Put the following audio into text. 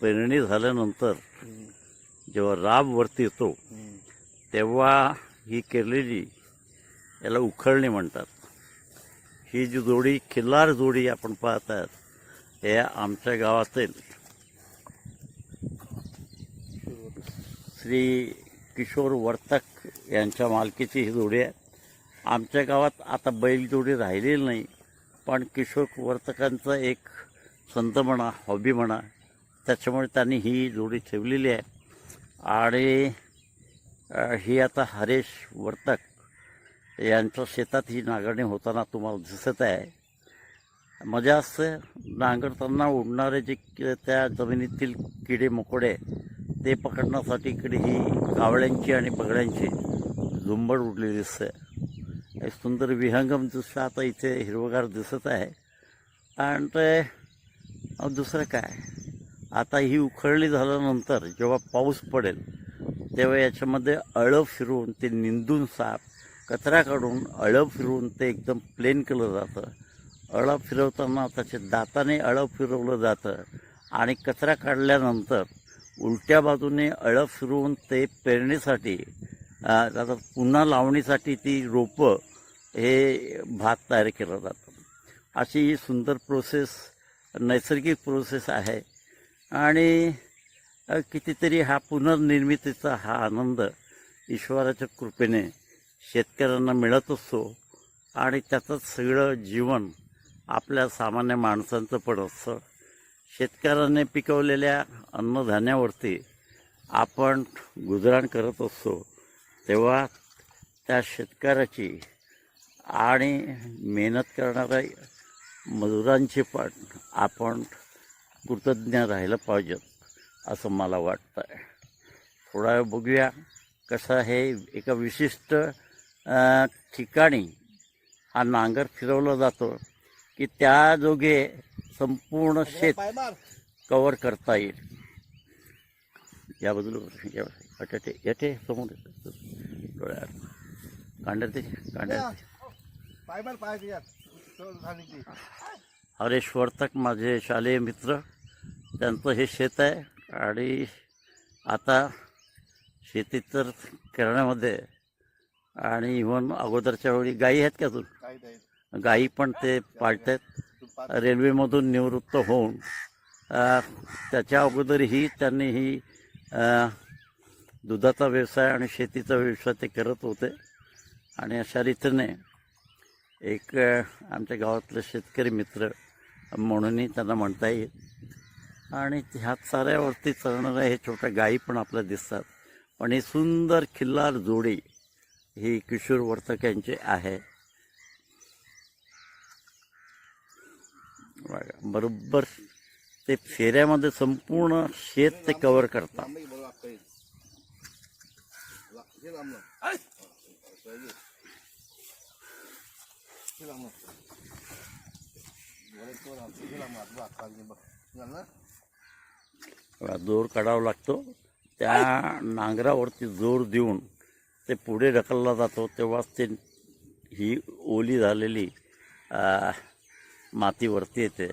पेरणी झाल्यानंतर जेव्हा राब वरती येतो तेव्हा ही केलेली याला उखळणी म्हणतात. ही जी जोडी खिल्लार जोडी आपण पाहत आहात हे आमच्या गावातील श्री किशोर वर्तक यांच्या मालकीची ही जोडी आहे. आमच्या गावात आता बैल जोडी राहिलेली नाही पण किशोर वर्तकांचा एक संत म्हणा हॉबी म्हणा त्याच्यामुळे त्यांनी ही जोडी ठेवलेली आहे. आणि ही आता हरेश वर्तक यांच्या शेतात ही नांगरणी होताना तुम्हाला दिसत आहे. म्हणजे मजा असते नांगरताना उडणारे जे कि- त्या जमिनीतील किडे मकोडे ते पकडण्यासाठी इकडे ही कावळ्यांची आणि बगड्यांची झुंबड उडलेली दिसते एक सुंदर विहंगम दृश्य आता इथे हिरवगार दिसत आहे. आणि ते दुसरं काय? आता ही उखळली झाल्यानंतर जेव्हा पाऊस पडेल तेव्हा याच्यामध्ये अळं फिरून ते निंदून साफ कचरा काढून अळं फिरून ते एकदम प्लेन केलं जातं. अळं फिरवताना त्याच्या दाताने अळं फिरवलं जातं आणि कचरा काढल्यानंतर उलट्या बाजूने अळं फिरवून ते पेरणीसाठी आता पुन्हा लावणीसाठी ती रोपं हे भात तयार केलं जातं. अशी ही सुंदर प्रोसेस नैसर्गिक प्रोसेस आहे. आणि कितीतरी हा पुनर्निर्मितीचा हा आनंद ईश्वराच्या कृपेने शेतकऱ्यांना मिळत असतो. आणि त्याचंच सगळं जीवन आपल्या सामान्य माणसांचं पण असतं. शेतकऱ्याने पिकवलेल्या अन्नधान्यावरती आपण गुजराण करत असतो. तेव्हा त्या शेतकऱ्याची आणि मेहनत करणाऱ्या मजुरांची पण आपण कृतज्ञ राहिलं पाहिजेत असं मला वाटतं आहे थोडा वेळ बघूया कसं हे एका विशिष्ट ठिकाणी हा नांगर फिरवला जातो की त्या जोगे संपूर्ण शेत कवर करता येईल. या या अटे येते. समोर डोळ्यात. कांड्यात ते तो. ती. हरेश वर्तक माझे शालेय मित्र त्यांचं हे शेत आहे आणि आता शेती तर करण्यामध्ये आणि इव्हन अगोदरच्या वेळी गायी आहेत का अजून? गायी पण ते पाळतात रेल्वेमधून निवृत्त होऊन त्याच्या अगोदरही त्यांनी ही दुधाचा व्यवसाय आणि शेतीचा व्यवसाय ते करत होते. आणि अशा रीतीने एक आमच्या गावातले शेतकरी मित्र म्हणूनही त्यांना म्हणता येईल. आणि ह्या चाऱ्यावरती चढणाऱ्या हे छोट्या गायी पण आपल्याला दिसतात. पण ही सुंदर खिल्लार जोडी ही किशोर वर्तक यांची आहे. बरोबर ते फेऱ्यामध्ये संपूर्ण शेत ते कवर करतात लांबही बरं लागतं हे. जोर काढावा लागतो. त्या नांगरावरती जोर देऊन ते पुढे ढकलला जातो. तेव्हाच ते ही ओली झालेली आ, माती वरती येते.